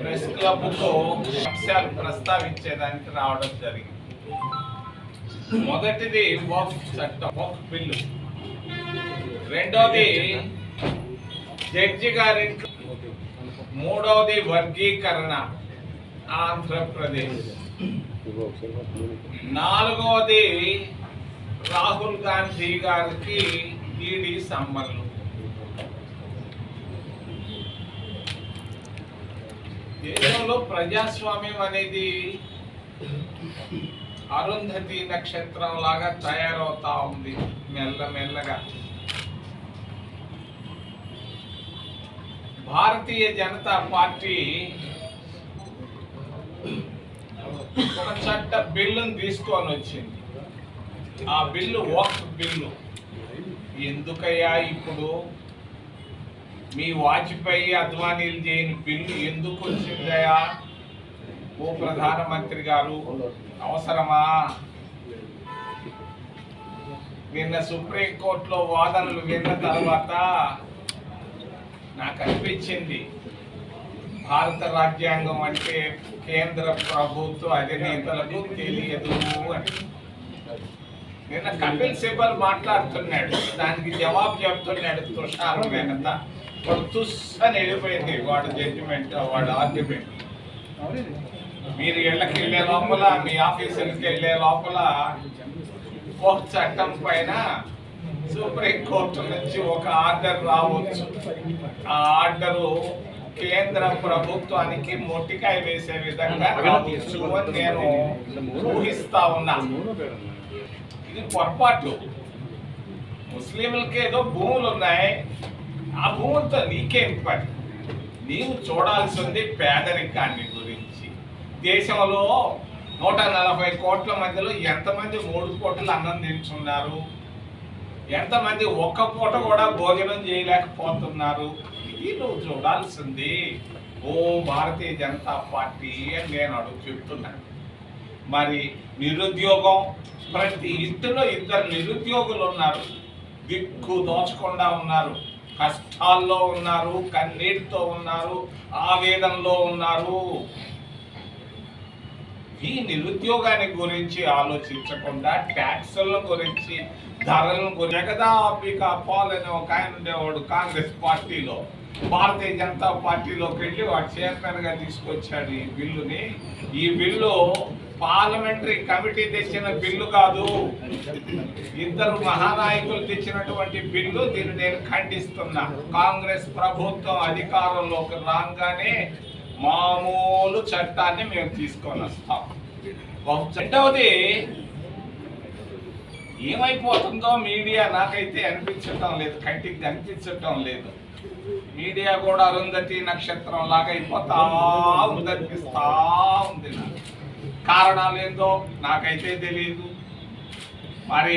Press క్లబ్తో అంశాలు ప్రస్తావించేదానికి రావడం జరిగింది. మొదటిది వక్ చట్టం వక్ బిల్లు. రెండోది జడ్జి గారి మూడవది వర్గీకరణ ఆంధ్రప్రదేశ్. నాలుగవది రాహుల్ గాంధీ గారికి ఈడీ సమ్మన్లు దేశంలో ప్రజాస్వామ్యం అనేది అరుంధతి నక్షత్రం లాగా తయారవుతా ఉంది మెల్లమెల్లగా భారతీయ జనతా పార్టీ ఒక చట్ట బిల్లును తీసుకొని వచ్చింది. ఆ బిల్లు ఒక బిల్లు. ఎందుకయ్యా ఇప్పుడు? మీ వాజ్పేయి అద్వానీలు చేయని బిల్లు ఎందుకు వచ్చిందయా ఓ ప్రధానమంత్రి గారు అవసరమా? నిన్న సుప్రీంకోర్టులో వాదనలు విన్న తర్వాత నాకు అనిపించింది భారత రాజ్యాంగం అంటే కేంద్ర ప్రభుత్వ అధినేతలకు తెలియదు అని. నిన్న కపిల్ సిబల్ మాట్లాడుతున్నాడు. దానికి జవాబు చెప్తున్నాడు తుషార్ మెహతా వాడు తుస్ అని వెళ్ళిపోయింది. వాడు జడ్జిమెంట్ వాడు ఆర్గ్యుమెంట్ మీరు ఇళ్ళకి వెళ్ళే లోపల మీ ఆఫీసులకి వెళ్ళే లోపల ఒక చట్టం పైన సుప్రీం కోర్టు నుంచి ఒక ఆర్డర్ రావచ్చు. ఆ ఆర్డరు కేంద్ర ప్రభుత్వానికి మొట్టికాయ వేసే విధంగా రావచ్చు అని నేను ఊహిస్తా ఉన్నా. ఇది పొరపాటు. ముస్లింలకి ఏదో భూములు ఉన్నాయి ఆ భూములతో నీకేం పని నీవు చూడాల్సింది పేదరికాన్ని గురించి. దేశంలో నూట నలభై కోట్ల మధ్యలో ఎంతమంది మూడు కోట్లు అన్నం తింటున్నారు? ఎంతమంది ఒక్క పూట కూడా భోజనం చేయలేకపోతున్నారు? ఇది నువ్వు చూడాల్సింది. ఓ భారతీయ జనతా పార్టీ అని నేను అడుగు చెప్తున్నాను మరి నిరుద్యోగం ప్రతి ఇంటిలో ఇద్దరు నిరుద్యోగులు ఉన్నారు దిక్కు దోచకుండా ఉన్నారు. కష్టాల్లో ఉన్నారు కన్నీటితో ఉన్నారు ఆవేదనలో ఉన్నారు. ఈ నిరుద్యోగాన్ని గురించి ఆలోచించకుండా ట్యాక్సుల గురించి ధరలను గురించి జగదాంబిక పాల్ అనే ఒక ఆయన ఉండేవాడు కాంగ్రెస్ పార్టీలో. భారతీయ జనతా పార్టీలోకి వెళ్ళి వాడు చైర్మన్గా తీసుకొచ్చాడు ఈ బిల్లుని. ఈ బిల్లు పార్లమెంటరీ కమిటీ తెచ్చిన బిల్లు కాదు. ఇద్దరు మహానాయకులు తెచ్చినటువంటి బిల్లు దీన్ని నేను ఖండిస్తున్నా. కాంగ్రెస్ ప్రభుత్వం అధికారంలోకి రాగానే మామూలు చట్టాన్ని మేము తీసుకొని వస్తాం. రెండవది ఏమైపోతుందో మీడియా నాకైతే అనిపించటం లేదు కంటికి కనిపించటం లేదు. మీడియా కూడా అరుంధతి నక్షత్రం లాగా అయిపోతా ఉందనిపిస్తా కారణాలు ఏందో నాకైతే తెలియదు మరి